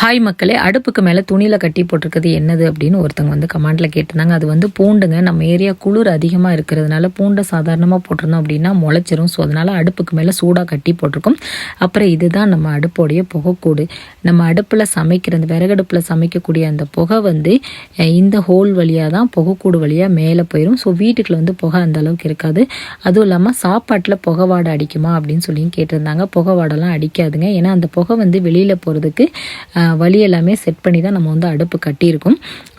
Hi மக்களே அடுப்புக்கு மேலே துணியில் கட்டி போட்டிருக்கிறது என்னது அப்படின்னு ஒருத்தவங்க வந்து கமாண்டில் கேட்டிருந்தாங்க. அது வந்து பூண்டுங்க. நம்ம ஏரியா குளிர் அதிகமாக இருக்கிறதுனால பூண்டை சாதாரணமாக போட்டிருந்தோம் அப்படின்னா முளைச்சிரும். ஸோ அதனால் அடுப்புக்கு மேலே சூடாக கட்டி போட்டிருக்கோம். அப்புறம் இதுதான் நம்ம அடுப்போடைய புகைக்கூடு. நம்ம அடுப்பில் சமைக்கிற அந்த விறகடுப்பில் சமைக்கக்கூடிய அந்த புகை வந்து இந்த ஹோல் வழியாக தான் புகைக்கூடு வழியாக மேலே போயிடும் ஸோ வீட்டுக்குள்ள வந்து புகை அந்த அளவுக்கு இருக்காது. அதுவும் இல்லாமல் சாப்பாட்டில் புகை வாடை அடிக்குமா அப்படின்னு சொல்லி கேட்டிருந்தாங்க. புகை வாடெல்லாம் அடிக்காதுங்க. ஏன்னா அந்த புகை வந்து வெளியில் போகிறதுக்கு வழி எல்லாமே செட் பண்ணி தான் நம்ம வந்து அடுப்பு கட்டியிருக்கோம்.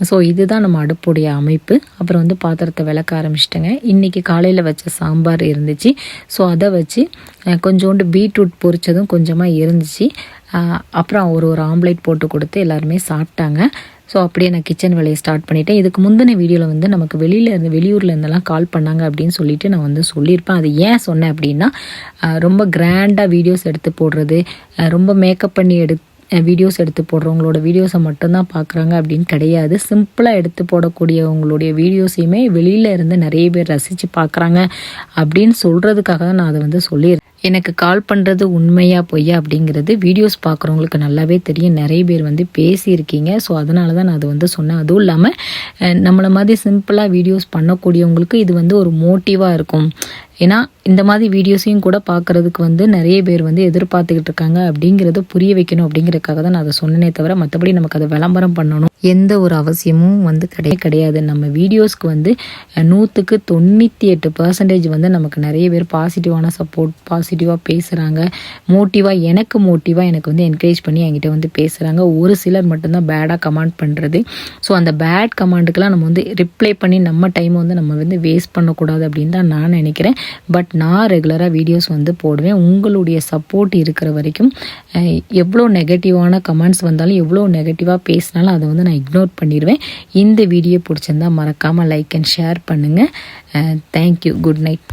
ஸோ இதுதான் நம்ம அடுப்புடைய அமைப்பு. அப்புறம் வந்து பாத்திரத்தை விளக்க ஆரம்பிச்சிட்டேங்க. இன்றைக்கி காலையில் வச்ச சாம்பார் இருந்துச்சு. ஸோ அதை வச்சு கொஞ்சோண்டு பீட்ரூட் பொரிச்சதும் கொஞ்சமாக இருந்துச்சு. அப்புறம் ஒரு ஒரு ஆம்லேட் போட்டு கொடுத்து எல்லாருமே சாப்பிட்டாங்க. ஸோ அப்படியே நான் கிச்சன் வேலையை ஸ்டார்ட் பண்ணிட்டேன். இதுக்கு முந்தின வீடியோவில் வந்து நமக்கு வெளியில் இருந்து வெளியூரில் இருந்தெல்லாம் கால் பண்ணாங்க அப்படின்னு சொல்லிட்டு நான் வந்து சொல்லியிருப்பேன். அது ஏன் சொன்னேன் அப்படின்னா ரொம்ப கிராண்டாக வீடியோஸ் எடுத்து போடுறது ரொம்ப மேக்கப் பண்ணி எடுத்து வீடியோஸ் எடுத்து போடுறவங்களோட வீடியோஸை மட்டும்தான் பார்க்குறாங்க அப்படின்னு கிடையாது. சிம்பிளாக எடுத்து போடக்கூடியவங்களுடைய வீடியோஸையுமே வெளியில் இருந்து நிறைய பேர் ரசித்து பார்க்குறாங்க அப்படின்னு சொல்கிறதுக்காக தான் நான் அதை வந்து சொல்லியிருக்கேன். எனக்கு கால் பண்ணுறது உண்மையாக பொய்யா அப்படிங்கிறது வீடியோஸ் பார்க்குறவங்களுக்கு நல்லாவே தெரியும். நிறைய பேர் வந்து பேசியிருக்கீங்க. ஸோ அதனால தான் நான் அதை வந்து சொன்னேன். அதுவும் இல்லாமல் நம்மளை மாதிரி சிம்பிளாக வீடியோஸ் பண்ணக்கூடியவங்களுக்கு இது வந்து ஒரு மோட்டிவாக இருக்கும். ஏன்னா இந்த மாதிரி வீடியோஸையும் கூட பார்க்குறதுக்கு வந்து நிறைய பேர் வந்து எதிர்பார்த்துக்கிட்டு இருக்காங்க. அப்படிங்கிறத புரிய வைக்கணும் அப்படிங்கிறதுக்காக தான் நான் அதை சொன்னனே தவிர மற்றபடி நமக்கு அதை விளம்பரம் பண்ணணும். எந்த ஒரு அவசியமும் வந்து கிடையாது கிடையாது. நம்ம வீடியோஸ்க்கு வந்து நூற்றுக்கு தொண்ணூற்றி எட்டு பர்சன்டேஜ் வந்து நமக்கு நிறைய பேர் பாசிட்டிவான சப்போர்ட் பாசிட்டிவாக பேசுகிறாங்க மோட்டிவாக எனக்கு மோட்டிவாக எனக்கு வந்து என்கரேஜ் பண்ணி என்கிட்ட வந்து பேசுகிறாங்க ஒரு சிலர் மட்டும்தான் பேடாக கமெண்ட் பண்ணுறது ஸோ அந்த பேட் கமெண்ட்டுக்கெலாம் நம்ம வந்து ரிப்ளை பண்ணி நம்ம டைமை வந்து நம்ம வந்து வேஸ்ட் பண்ணக்கூடாது அப்படின்னு தான் நான் நினைக்கிறேன். பட் நான் ரெகுலராக வீடியோஸ் வந்து போடுவேன். உங்களுடைய சப்போர்ட் இருக்கிற வரைக்கும் எவ்வளோ நெகட்டிவான கமெண்ட்ஸ் வந்தாலும் எவ்வளோ நெகட்டிவாக பேசினாலும் அதை வந்து நான் இக்னோர் பண்ணிடுவேன் இந்த வீடியோ பிடிச்சிருந்தா மறக்காமல் லைக் அண்ட் ஷேர் பண்ணுங்கள் தேங்க்யூ குட் நைட்